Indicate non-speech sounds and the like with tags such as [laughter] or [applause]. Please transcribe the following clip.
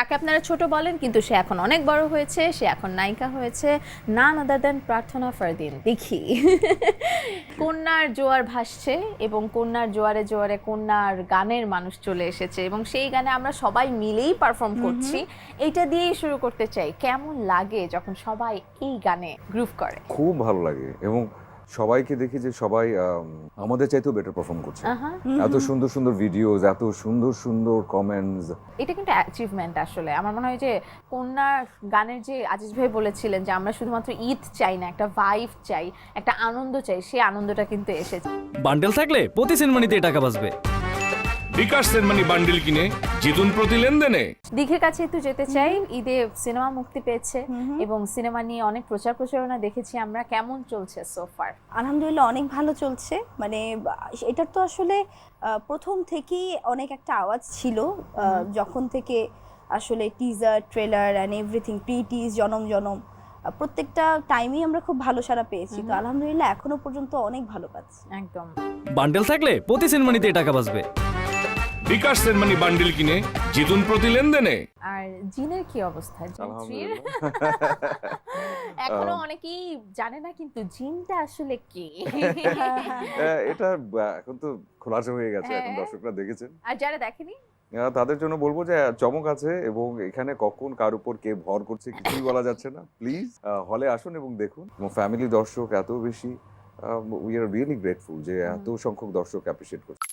যাকে আপনারা ছোট বলেন কিন্তু সে এখন অনেক বড় হয়েছে সে এখন নায়িকা হয়েছে। নান আদার দেন প্রার্থনা ফারদিন দেখি। কন্যার জোয়ার ভাসছে এবং কন্যার জোয়ারে জোয়ারে কন্যার গানের মানুষ চলে এসেছে এবং সেই গানে আমরা সবাই মিলেই পারফর্ম করছি। এইটা দিয়েই শুরু করতে চাই কেমন লাগে যখন সবাই এই গানে গ্রুপ করে? খুব ভালো লাগে এবং সবাইকে দেখি যে সবাই আম, আমাদের চাইতেও বেটার পারফর্ম করছে। এত সুন্দর সুন্দর ভিডিওস এত সুন্দর সুন্দর কমেন্টস এটা কিন্তু অ্যাচিভমেন্ট আসলে। আমার মনে হয় যে কন্যার গানের যে আজিজ ভাই বলেছিলেন যে আমরা শুধুমাত্র ঈদ চাই না একটা ভাইভ চাই একটা আনন্দ চাই সেই আনন্দটা কিন্তু এসেছে। বান্ডেল থাকলে প্রতি সিনেমানিতে টাকা বাঁচবে। বিকাশ সেনমানি বান্ডিল কিনে জিতুন প্রতি লেনদেনে। দিঘের কাছে একটু যেতে চাই ঈদে সিনেমা মুক্তি পেয়েছে এবং সিনেমা নিয়ে অনেক প্রচার প্রচারণা দেখেছি আমরা কেমন চলছে সোফার আলহামদুলিল্লাহ অনেক ভালো চলছে মানে এটার তো আসলে আহ, প্রথম থেকেই অনেক একটা আওয়াজ ছিল আহ, যখন থেকে আসলে teaser trailer and everything pre tease Janam Janam প্রত্যেকটা টাইমেই আমরা খুব ভালো সারা পেয়েছি তো আলহামদুলিল্লাহ এখনও পর্যন্ত অনেক ভালো পাচ্ছি। একদম। বান্ডেল থাকলে প্রতি সিনেমানিতে টাকা বাঁচবে। বিকাশ সেনমানি বান্ডিল কিনে জিতুন প্রতি লেনদেনে। আর জিনের কি অবস্থা? আলহামদুলিল্লাহ। এখনও অনেকেই জানে না কিন্তু জিনটা আসলে কি? [laughs] এটা এখন তো খোলাসা হয়ে গেছে এখন হ্যাঁ। দর্শকরা দেখেছেন। আর যারা দেখেনি? তাদের জন্য বলব যে চমক আছে এবং এখানে কখন কার উপর কে ভর করছে কিছুই বলা যাচ্ছে না। প্লিজ হলে আসুন এবং দেখুন। ফ্যামিলি দর্শক এত বেশি উই আর রিয়েলি গ্রেটফুল যে এত সংখ্যক দর্শক অ্যাপ্রিসিয়েট করছে।